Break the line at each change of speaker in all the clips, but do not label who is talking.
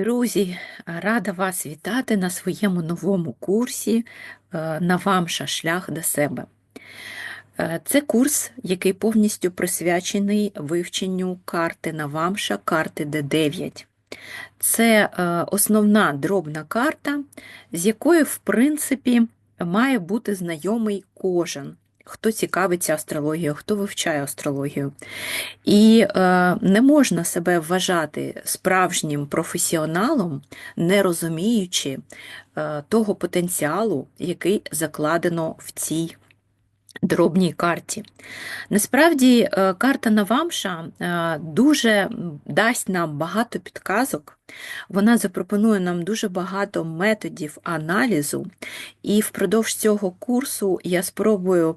Друзі, рада вас вітати на своєму новому курсі е, Навамша шлях до себе. Е, Це курс, який повністю присвячений вивченню карти Навамша, карти Д9. Це е, основна дробна карта, з якою, в принципі, має бути знайомий кожен, хто цікавиться астрологією, хто вивчає астрологію. І е, не можна себе вважати справжнім професіоналом, не розуміючи е, того потенціалу, який закладено в цій дробній карті. Насправді, е, карта Навамша е, дуже дасть нам багато підказок, вона запропонує нам дуже багато методів аналізу, і впродовж цього курсу я спробую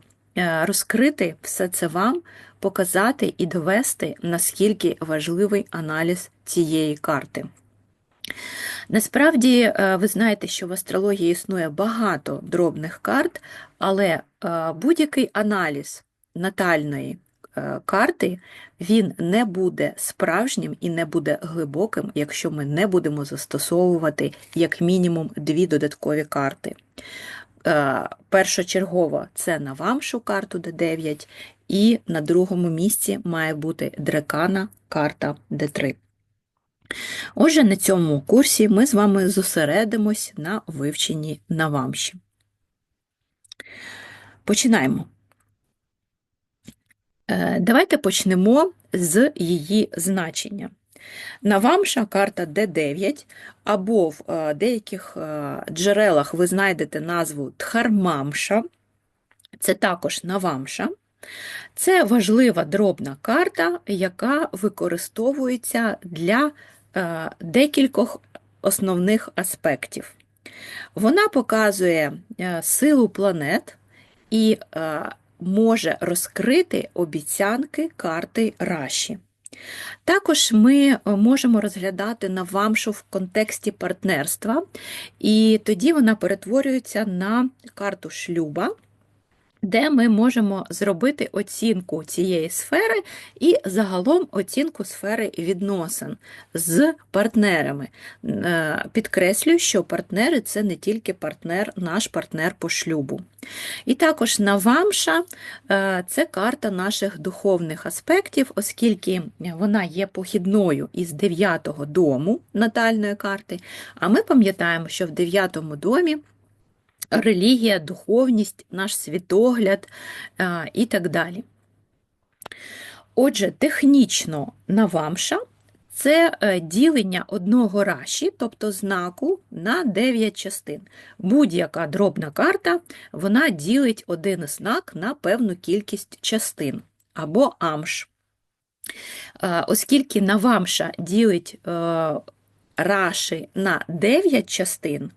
розкрити все це вам, показати і довести, наскільки важливий аналіз цієї карти. Насправді, е, ви знаєте, що в астрології існує багато дробних карт, але е, будь-який аналіз натальної е, карти він не буде справжнім і не буде глибоким, якщо ми не будемо застосовувати як мінімум дві додаткові карти. Першочергово це на вамшу карту Д9, і на другому місці має бути дрекана карта Д3. Отже, на цьому курсі ми з вами зосередимось на вивченні навамші. Починаємо. Е, давайте почнемо з її значення. Навамша карта Д9, або в е, деяких е, джерелах ви знайдете назву Дхармамша, це також Навамша. Це важлива дробна карта, яка використовується для Е, декількох основних аспектів. Вона показує силу планет і може розкрити обіцянки карти Раші. Також ми можемо розглядати Навамшу в контексті партнерства, і тоді вона перетворюється на карту шлюба де ми можемо зробити оцінку цієї сфери і загалом оцінку сфери відносин з партнерами. Е, підкреслюю, що партнери це не тільки партнер, наш партнер по шлюбу. І також Навамша е, це карта наших духовних аспектів, оскільки вона є похідною із дев'ятого дому натальної карти. А ми пам'ятаємо, що в дев'ятому домі релігія, духовність, наш світогляд і так далі. Отже, технічно навамша це е, ділення одного раші, тобто знаку, на 9 частин. Будь-яка дробна карта вона ділить один знак на певну кількість частин або амш. Оскільки навамша ділить е, раші на 9 частин,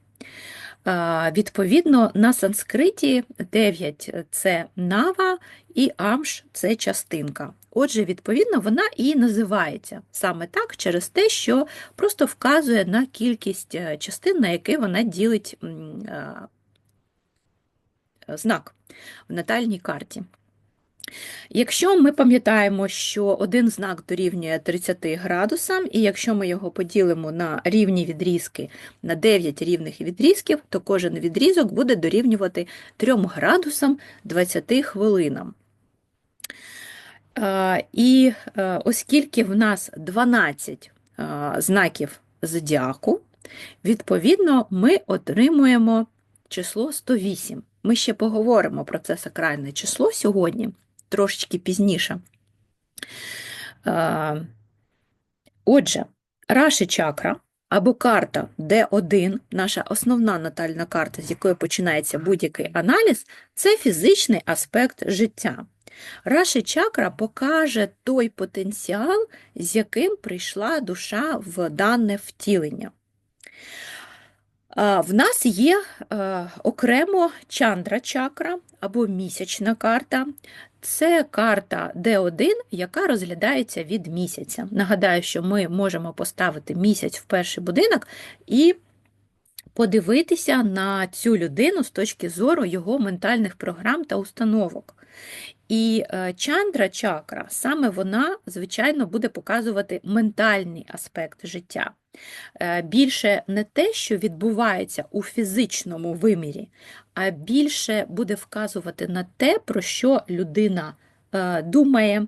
Відповідно, на санскриті 9 це нава і амш це частинка. Отже, відповідно, вона і називається саме так, через те, що просто вказує на кількість е, частин, на які вона ділить знак в натальній карті. Якщо ми пам'ятаємо, що один знак дорівнює 30 градусам, і якщо ми його поділимо на рівні відрізки на 9 рівних відрізків, то кожен відрізок буде дорівнювати 3 градусам 20 хвилинам. І оскільки в нас 12 знаків зодіаку, відповідно, ми отримуємо число 108. Ми ще поговоримо про це сакральне число сьогодні трошечки пізніше. Отже, раші чакра або карта Д1, наша основна натальна карта, з якої починається будь-який аналіз, це фізичний аспект життя. Раші чакра покаже той потенціал, з яким прийшла душа в дане втілення. В нас є окремо чандра чакра або місячна карта. Це карта D1, яка розглядається від місяця. Нагадаю, що ми можемо поставити місяць в перший будинок і подивитися на цю людину з точки зору його ментальних програм та установок. І е, чандра чакра, саме вона, звичайно, буде показувати ментальний аспект життя. Е, більше не те, що відбувається у фізичному вимірі, а більше буде вказувати на те, про що людина е, думає,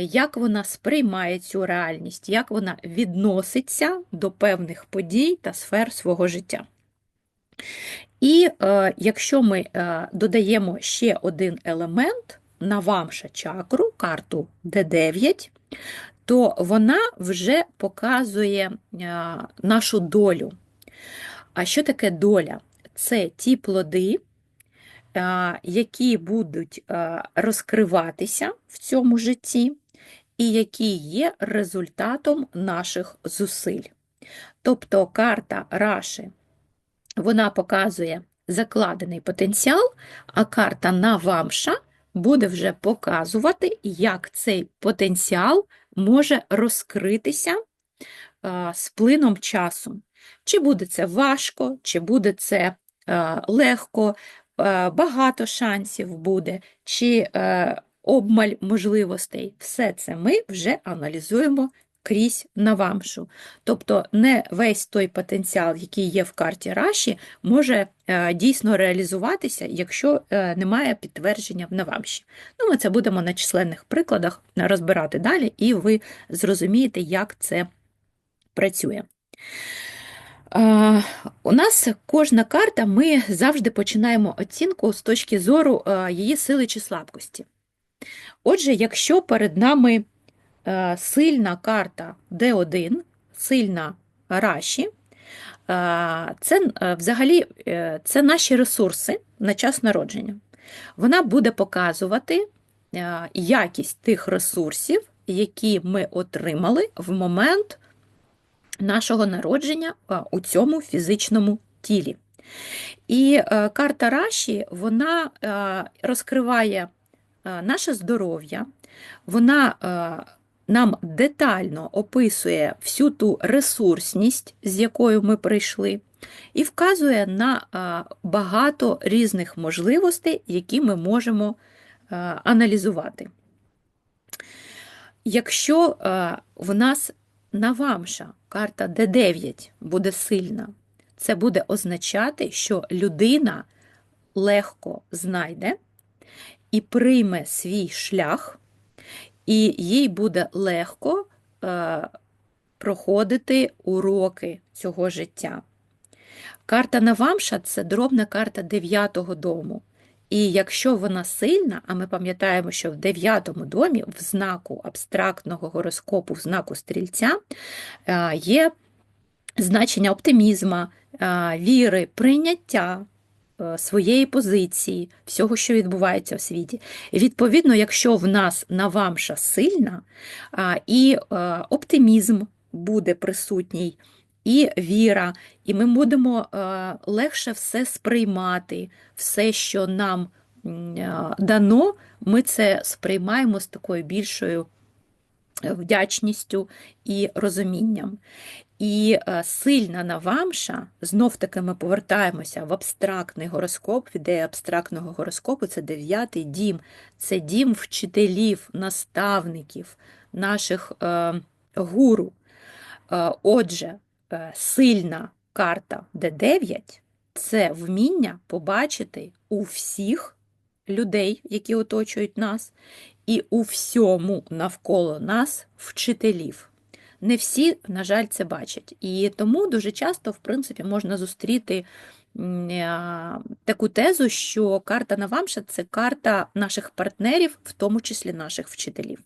як вона сприймає цю реальність, як вона відноситься до певних подій та сфер свого життя. І е, якщо ми е, додаємо ще один елемент на вамша чакру, карту Д9, то вона вже показує е, нашу долю. А що таке доля? Це ті плоди, е, які будуть е, розкриватися в цьому житті, і які є результатом наших зусиль. Тобто карта Раши вона показує закладений потенціал, а карта Навамша буде вже показувати, як цей потенціал може розкритися з плином часу. Чи буде це важко, чи буде це легко, багато шансів буде, чи е, обмаль можливостей. Все це ми вже аналізуємо крізь навамшу. Тобто не весь той потенціал, який є в карті Раші, може е, дійсно реалізуватися, якщо е, немає підтвердження в навамші. Ну, Ми це будемо на численних прикладах розбирати далі, і ви зрозумієте, як це працює. У нас кожна карта, ми завжди починаємо оцінку з точки зору е, її сили чи слабкості. Отже, якщо перед нами Е, сильна карта D1, сильна раші. Е, це е, взагалі це наші ресурси на час народження. Вона буде показувати якість тих ресурсів, які ми отримали в момент нашого народження у цьому фізичному тілі. І карта Раші вона розкриває наше здоров'я, вона нам детально описує всю ту ресурсність, з якою ми прийшли, і вказує на багато різних можливостей, які ми можемо аналізувати. Якщо в нас навамша карта Д9 буде сильна, це буде означати, що людина легко знайде і прийме свій шлях і їй буде легко е, проходити уроки цього життя. Карта Навамша це дробна карта дев'ятого дому. І якщо вона сильна, а ми пам'ятаємо, що в дев'ятому домі, в знаку абстрактного гороскопу, в знаку стрільця, е, є значення оптимізму, е, віри, прийняття, своєї позиції, всього, що відбувається в світі. І відповідно, якщо в нас навамша сильна, і е, оптимізм буде присутній, і віра, і ми будемо е, легше все сприймати, все, що нам дано, ми це сприймаємо з такою більшою вдячністю і розумінням. І е, сильна навамша, знов таки ми повертаємося в абстрактний гороскоп, в ідею абстрактного гороскопу це дев'ятий дім, це дім вчителів, наставників, наших е, гуру. Е, отже, е, сильна карта Д9 це вміння побачити у всіх людей, які оточують нас, і у всьому навколо нас вчителів. Не всі, на жаль, це бачать. І тому дуже часто, в принципі, можна зустріти таку тезу, що карта Навамша це карта наших партнерів, в тому числі наших вчителів.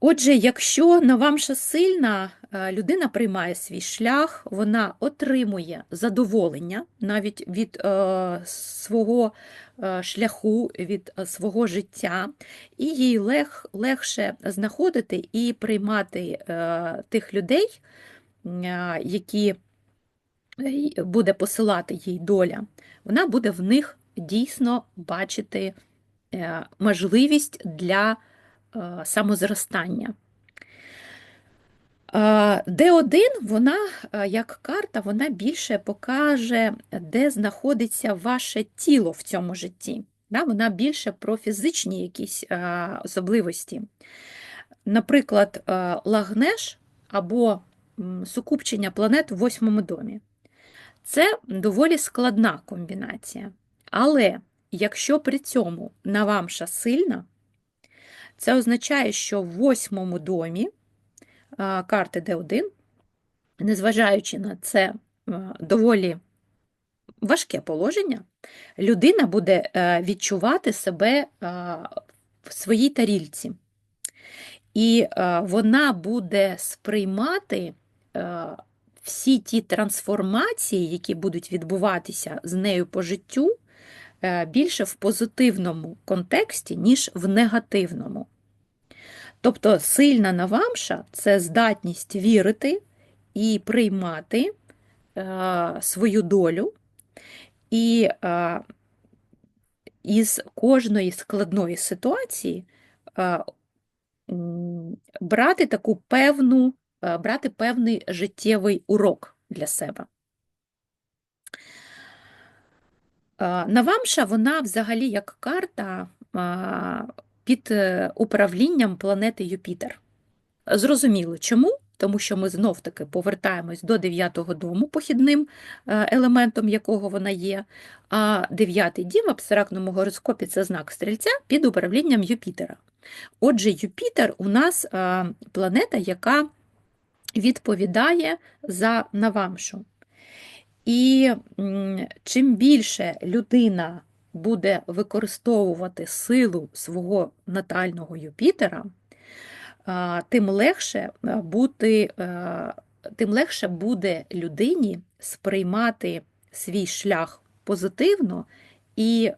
Отже, якщо Навамша сильна, е, людина приймає свій шлях, вона отримує задоволення навіть від е, свого е, шляху, від е, свого життя, і їй лег, легше знаходити і приймати е, тих людей, е, які буде посилати їй доля, вона буде в них дійсно бачити е, можливість для. Е, самозростання. Д1, вона, е, як карта, вона більше покаже, де знаходиться ваше тіло в цьому житті. Вона більше про фізичні якісь е, особливості. Наприклад, е, Лагнеш або сукупчення планет в восьмому домі. Це доволі складна комбінація. Але якщо при цьому Навамша сильна, це означає, що в восьмому домі карти Д1, незважаючи на це доволі важке положення, людина буде е, відчувати себе в своїй тарільці. І е, вона буде сприймати е, всі ті трансформації, які будуть відбуватися з нею по життю, е, більше в позитивному контексті, ніж в негативному. Тобто сильна навамша це здатність вірити і приймати е, свою долю, і е, із кожної складної ситуації е, брати таку певну, е, брати певний життєвий урок для себе. Е, Навамша, вона взагалі як карта а, під е, управлінням планети Юпітер. Зрозуміло, чому? Тому що ми знов-таки повертаємось до дев'ятого дому, похідним е, елементом якого вона є. А дев'ятий дім в абстрактному гороскопі це знак стрільця під управлінням Юпітера. Отже, Юпітер у нас е, планета, яка відповідає за Навамшу. І чим більше людина буде використовувати силу свого натального Юпітера, тим легше бути, тим легше буде людині сприймати свій шлях позитивно і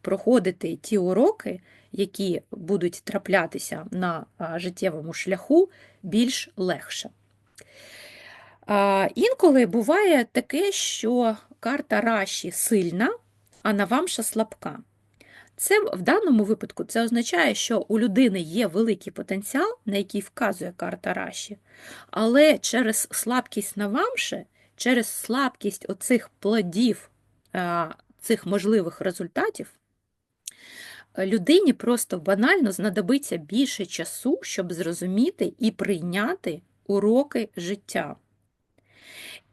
проходити ті уроки, які будуть траплятися на життєвому шляху, більш легше. Інколи буває таке, що карта Раші сильна, а Навамша слабка. Це в даному випадку це означає, що у людини є великий потенціал, на який вказує карта Раші, але через слабкість Навамши, через слабкість оцих плодів, цих можливих результатів, людині просто банально знадобиться більше часу, щоб зрозуміти і прийняти уроки життя.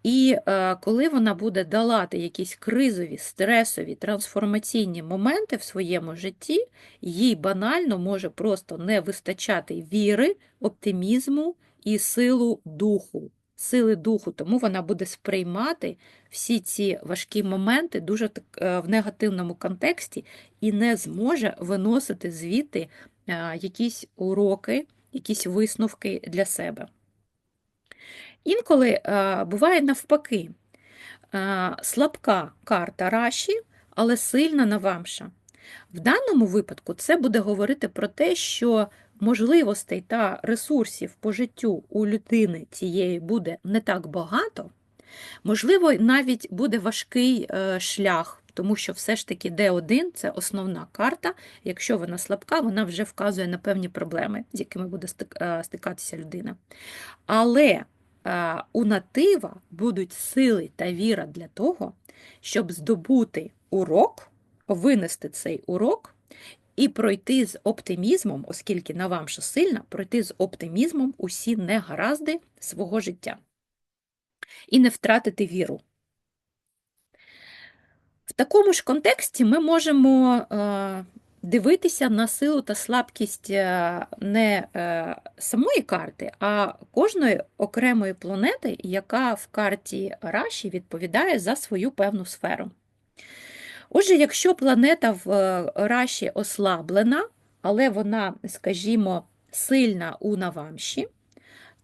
І е, коли вона буде долати якісь кризові, стресові, трансформаційні моменти в своєму житті, їй банально може просто не вистачати віри, оптимізму і силу духу. Сили духу, тому вона буде сприймати всі ці важкі моменти дуже так, е, в негативному контексті і не зможе виносити звідти е, якісь уроки, якісь висновки для себе. Інколи е, буває навпаки, е, слабка карта Раші, але сильна Навамша. В даному випадку це буде говорити про те, що можливостей та ресурсів по життю у людини цієї буде не так багато, можливо, навіть буде важкий е, шлях, тому що все ж таки Д1 це основна карта. Якщо вона слабка, вона вже вказує на певні проблеми, з якими буде стикатися людина. Але у натива будуть сили та віра для того, щоб здобути урок, винести цей урок і пройти з оптимізмом, оскільки на вам що сильна, пройти з оптимізмом усі негаразди свого життя і не втратити віру. В такому ж контексті ми можемо е, дивитися на силу та слабкість е, не е, самої карти, а кожної окремої планети, яка в карті Раші відповідає за свою певну сферу. Отже, якщо планета в е, Раші ослаблена, але вона, скажімо, сильна у Навамші,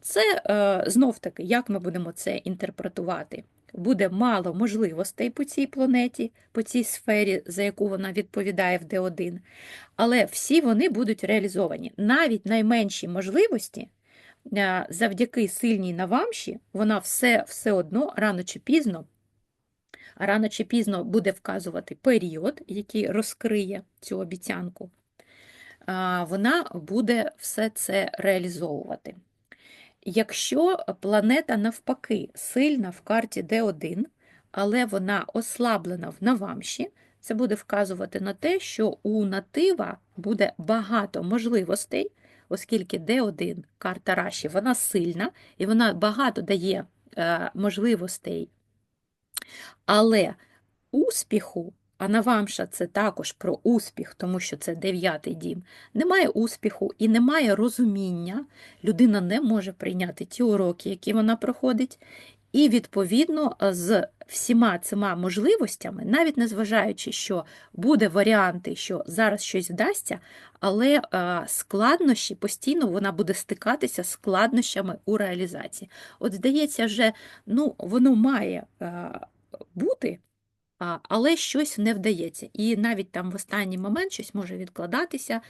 це знов таки, як ми будемо це інтерпретувати? Буде мало можливостей по цій планеті, по цій сфері, за яку вона відповідає в Д1, але всі вони будуть реалізовані. Навіть найменші можливості, е, завдяки сильній навамші, вона все, все одно рано чи пізно. Рано чи пізно буде вказувати період, який розкриє цю обіцянку, вона буде все це реалізовувати. Якщо планета навпаки сильна в карті Д1, але вона ослаблена в Навамші, це буде вказувати на те, що у натива буде багато можливостей, оскільки Д1 карта Раші, вона сильна і вона багато дає е, можливостей. Але успіху, а Навамша це також про успіх, тому що це дев'ятий дім, немає успіху і немає розуміння, людина не може прийняти ті уроки, які вона проходить, і, відповідно, з всіма цими можливостями, навіть незважаючи, що буде варіанти, що зараз щось вдасться, але складнощі постійно вона буде стикатися з складнощами у реалізації. От, здається, вже ну, воно має бути, але щось не вдається. І навіть там в останній момент щось може відкладатися,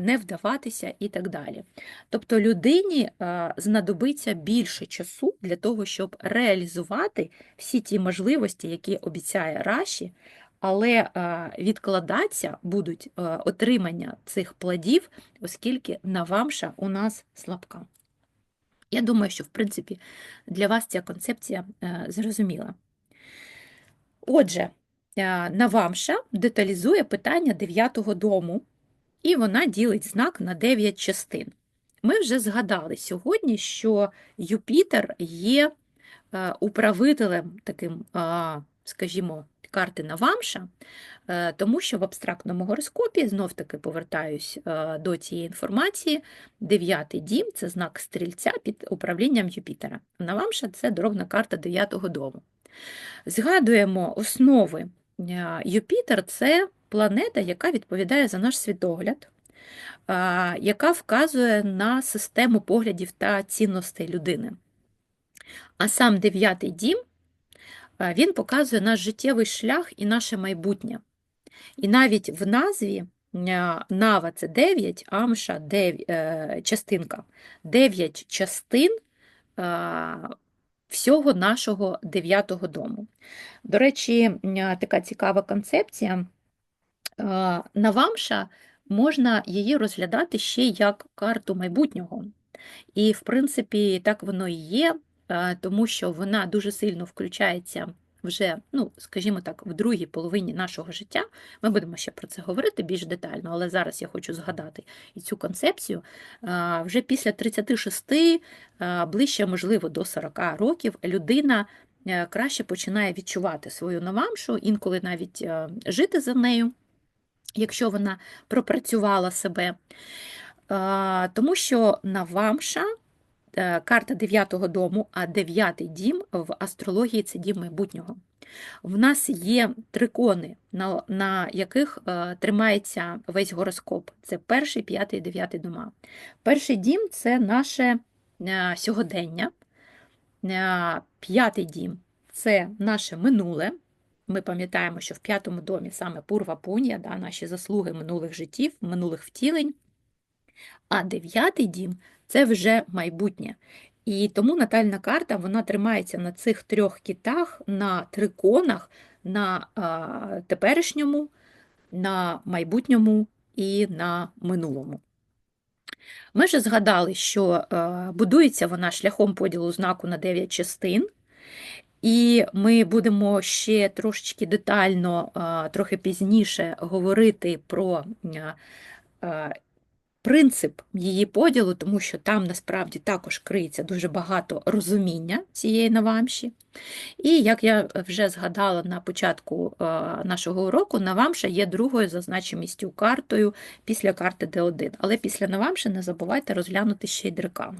не вдаватися і так далі. Тобто людині знадобиться більше часу для того, щоб реалізувати всі ті можливості, які обіцяє Раші, але відкладатися будуть отримання цих плодів, оскільки навамша у нас слабка. Я думаю, що в принципі для вас ця концепція е, зрозуміла. Отже, е, Навамша деталізує питання дев'ятого дому, і вона ділить знак на дев'ять частин. Ми вже згадали сьогодні, що Юпітер є е, управителем таким, скажімо, карти Навамша, е, тому що в абстрактному гороскопі, знов-таки повертаюсь до цієї інформації, дев'ятий дім це знак стрільця під управлінням Юпітера. Навамша це дробна карта дев'ятого дому. Згадуємо основи. Е, Юпітер це планета, яка відповідає за наш світогляд, яка вказує на систему поглядів та цінностей людини. А сам дев'ятий дім він показує наш життєвий шлях і наше майбутнє. І навіть в назві Нава це 9, Амша 9, е, частинка. 9 частин всього нашого дев'ятого дому. До речі, така цікава концепція. Навамша можна її розглядати ще як карту майбутнього. І, в принципі, так воно і є, тому що вона дуже сильно включається вже, ну, скажімо так, в другій половині нашого життя. Ми будемо ще про це говорити більш детально, але зараз я хочу згадати і цю концепцію. Вже після 36, ближче, можливо, до 40 років людина е, краще починає відчувати свою навамшу, інколи навіть е, жити за нею, якщо вона пропрацювала себе. Тому що навамша карта дев'ятого дому, а дев'ятий дім в астрології це дім майбутнього. В нас є трикони, на на яких е, тримається весь гороскоп. Це перший, п'ятий і дев'ятий дома. Перший дім це наше е, сьогодення. Е, п'ятий дім це наше минуле. Ми пам'ятаємо, що в п'ятому домі саме Пурва Пун'я, да, наші заслуги минулих життів, минулих втілень. А дев'ятий дім це вже майбутнє. І тому натальна карта вона тримається на цих трьох китах, на триконах, на а, теперішньому, на майбутньому і на минулому. Ми вже згадали, що а, будується вона шляхом поділу знаку на 9 частин. І ми будемо ще трошечки детально, трохи пізніше говорити про принцип її поділу, тому що там насправді також криється дуже багато розуміння цієї навамші. І як я вже згадала на початку е, нашого уроку, навамша є другою за значимістю картою після карти Д1. Але після навамші не забувайте розглянути ще й дрекану.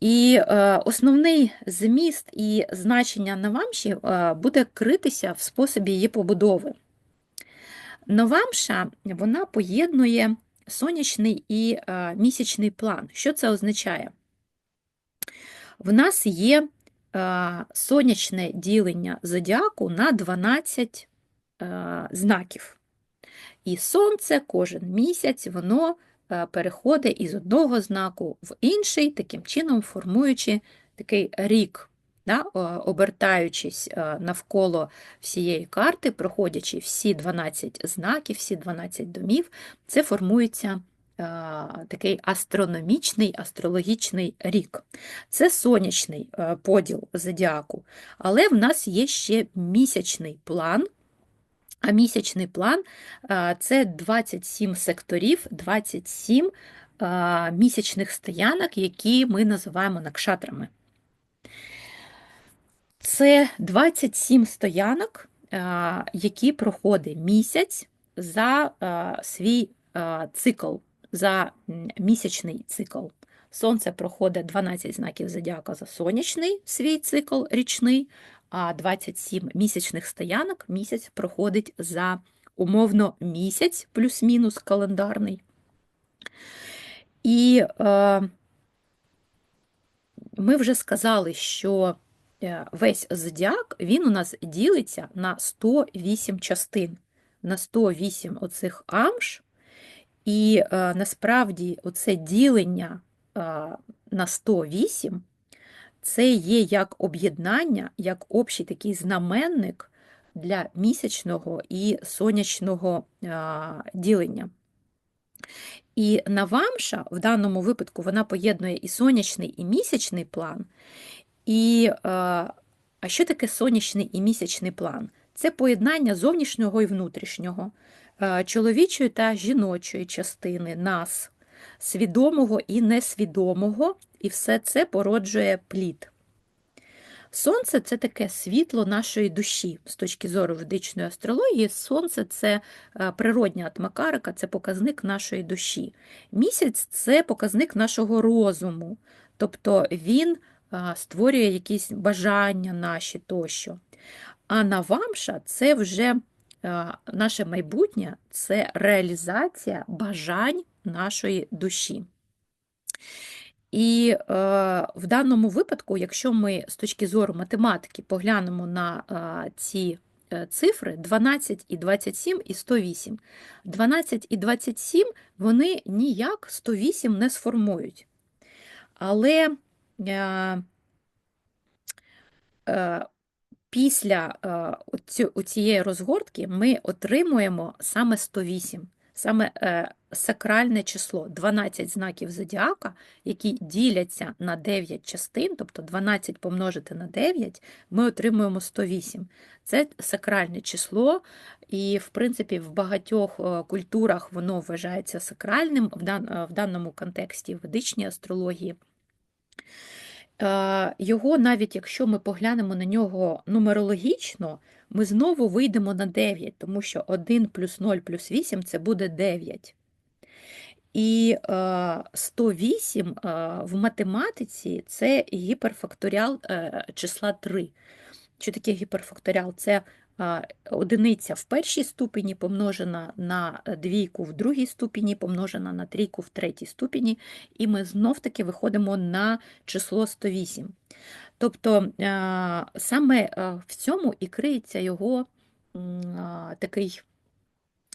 І е, основний зміст і значення навамші е, буде критися в способі її побудови. Новамша вона поєднує сонячний і е, місячний план. Що це означає? В нас є е, сонячне ділення зодіаку на 12 е, знаків. І сонце кожен місяць воно переходить із одного знаку в інший, таким чином формуючи такий рік да, обертаючись е, навколо всієї карти, проходячи всі 12 знаків, всі 12 домів, це формується такий астрономічний, астрологічний рік. Це сонячний е, поділ зодіаку, але в нас є ще місячний план. А місячний план це 27 секторів, 27 місячних стоянок, які ми називаємо накшатрами. Це 27 стоянок, які проходить місяць за свій цикл, за місячний цикл. Сонце проходить 12 знаків зодіака за сонячний свій цикл річний, а 27 місячних стоянок місяць проходить за умовно місяць, плюс-мінус календарний. І е, ми вже сказали, що е, весь зодіак він у нас ділиться на 108 частин, на 108 оцих амш, і е, насправді оце ділення е, на 108 це є як об'єднання, як общий такий знаменник для місячного і сонячного ділення. І Навамша в даному випадку вона поєднує і сонячний, і місячний план. І, А що таке сонячний і місячний план? Це поєднання зовнішнього і внутрішнього, чоловічої та жіночої частини нас, свідомого і несвідомого, і все це породжує плід. Сонце це таке світло нашої душі. З точки зору ведичної астрології, сонце це е, природня атмакарика, це показник нашої душі. Місяць це показник нашого розуму, тобто він е, створює якісь бажання наші тощо. А навамша це вже наше майбутнє, це реалізація бажань нашої душі. І е, в даному випадку, якщо ми з точки зору математики поглянемо на е, ці цифри 12 і 27 і 108, 12 і 27 вони ніяк 108 не сформують. Але після е, цієї розгортки ми отримуємо саме 108 саме е, сакральне число 12 знаків зодіака, які діляться на 9 частин, тобто 12 помножити на 9, ми отримуємо 108. Це сакральне число, і, в принципі, в багатьох е, культурах воно вважається сакральним в, дан, е, в даному контексті ведичній астрології. Його, навіть якщо ми поглянемо на нього нумерологічно, ми знову вийдемо на 9, тому що 1 плюс 0 плюс 8 це буде 9. І 108 е, в математиці це гіперфакторіал е, числа 3. Що таке гіперфакторіал? Це одиниця в першій ступені помножена на двійку в другій ступені, помножена на трійку в третій ступені, і ми знов-таки виходимо на число 108. Тобто саме в цьому і криється його такий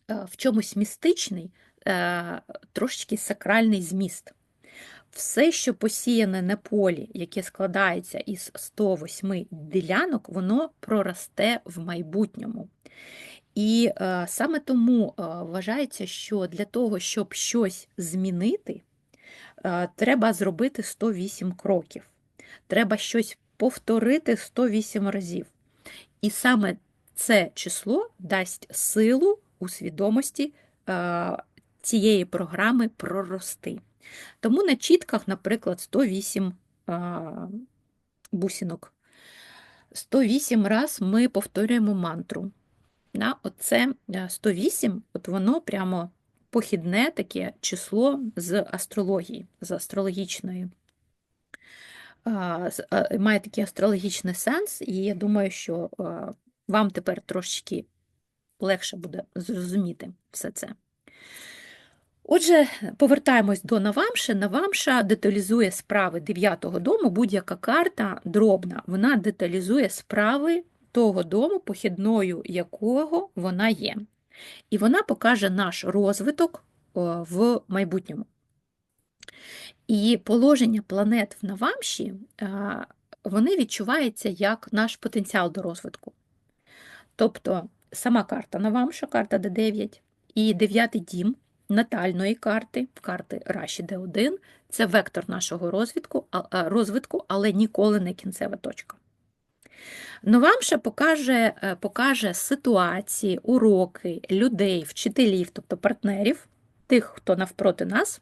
в чомусь містичний, е, трошечки сакральний зміст. Все, що посіяне на полі, яке складається із 108 ділянок, воно проросте в майбутньому. І е, саме тому е, вважається, що для того, щоб щось змінити, е, треба зробити 108 кроків. Треба щось повторити 108 разів. І саме це число дасть силу у свідомості е, цієї програми прорости. Тому на чітках, наприклад, 108 бусинок. 108 раз ми повторюємо мантру. Оце 108, е, от воно прямо похідне таке число з астрології, з астрологічної. Має такий астрологічний сенс, і я думаю, що вам тепер трошечки легше буде зрозуміти все це. Отже, повертаємось до Навамши. Навамша деталізує справи дев'ятого дому, будь-яка карта дробна. Вона деталізує справи того дому, похідною якого вона є. І вона покаже наш розвиток в майбутньому. І положення планет в Навамші вони відчуваються як наш потенціал до розвитку. Тобто сама карта Навамша, карта Д9 і дев'ятий дім натальної карти, карти Раші Д1, це вектор нашого розвитку, розвитку, але ніколи не кінцева точка. Новамша покаже, е, покаже ситуації, уроки, людей, вчителів, тобто партнерів, тих, хто навпроти нас,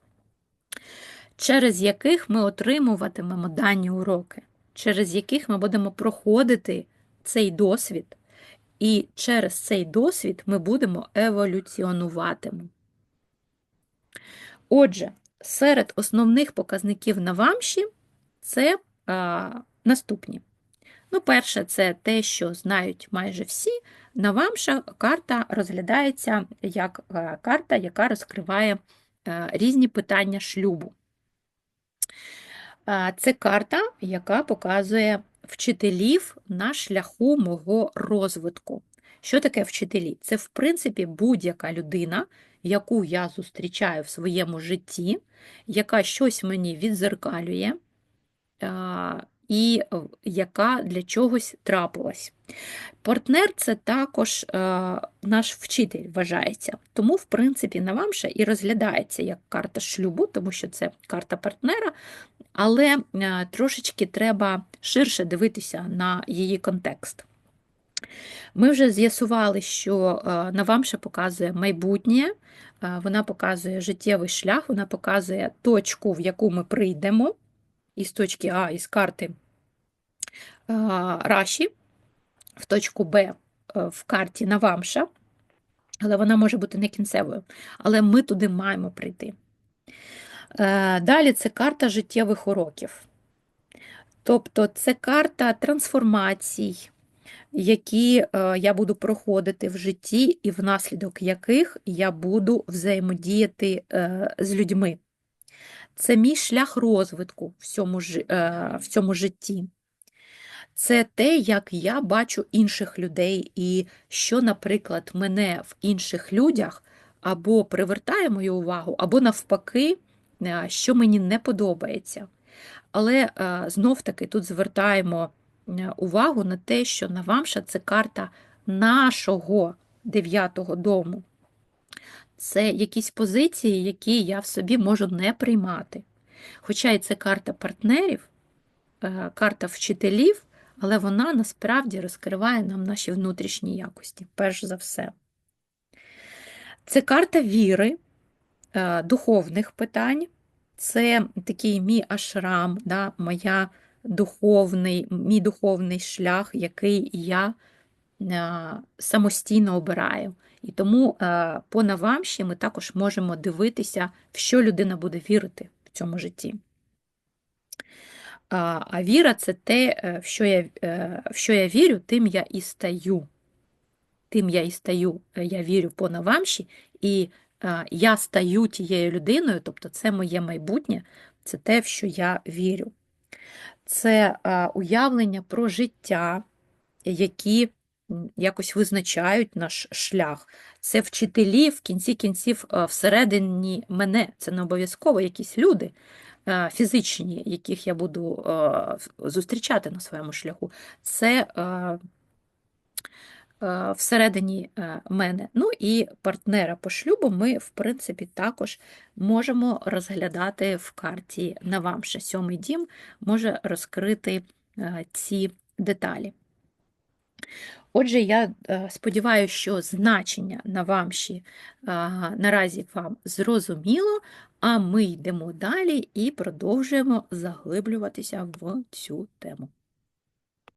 через яких ми отримуватимемо дані уроки, через яких ми будемо проходити цей досвід, і через цей досвід ми будемо еволюціонуватимемо. Отже, серед основних показників Навамші це а, наступні. Ну, перше, це те, що знають майже всі. Навамша карта розглядається як карта, яка розкриває різні питання шлюбу. Це карта, яка показує вчителів на шляху мого розвитку. Що таке вчителі? Це, в принципі, будь-яка людина, яку я зустрічаю в своєму житті, яка щось мені відзеркалює, і яка для чогось трапилась. Партнер це також е, наш вчитель вважається. Тому, в принципі, на вам ще і розглядається як карта шлюбу, тому що це карта партнера, але е, трошечки треба ширше дивитися на її контекст. Ми вже з'ясували, що е, на вам ще показує майбутнє, е, вона показує життєвий шлях, вона показує точку, в яку ми прийдемо із точки А, із карти Раші, в точку Б е, в карті Навамша, але вона може бути не кінцевою. Але ми туди маємо прийти. Далі це карта життєвих уроків. Тобто це карта трансформацій, які е, я буду проходити в житті, і внаслідок яких я буду взаємодіяти е, з людьми. Це мій шлях розвитку в цьому, е, в цьому житті. Це те, як я бачу інших людей, і що, наприклад, мене в інших людях або привертає мою увагу, або навпаки, що мені не подобається. Але знов-таки тут звертаємо увагу на те, що Навамша це карта нашого дев'ятого дому. Це якісь позиції, які я в собі можу не приймати. Хоча і це карта партнерів, е, карта вчителів, але вона насправді розкриває нам наші внутрішні якості, перш за все. Це карта віри, е, духовних питань, це такий мій ашрам, да, моя духовний, мій духовний шлях, який я е, самостійно обираю. І тому е, по Навамші ми також можемо дивитися, в що людина буде вірити в цьому житті. А віра це те, е, в що я в що я вірю, тим я і стаю. Тим я і стаю, я вірю по Навамші, і я стаю тією людиною, тобто це моє майбутнє, це те, в що я вірю це уявлення про життя, які якось визначають наш шлях. Це вчителі в кінці кінців всередині мене. Це не обов'язково якісь люди фізичні, яких я буду зустрічати на своєму шляху. Це Е, всередині е, мене. Ну і партнера по шлюбу ми, в принципі, також можемо розглядати в карті на вам ще сьомий дім може розкрити е, ці деталі. Отже, я сподіваюся, що значення на вамші наразі вам зрозуміло, а ми йдемо далі і продовжуємо заглиблюватися в цю тему.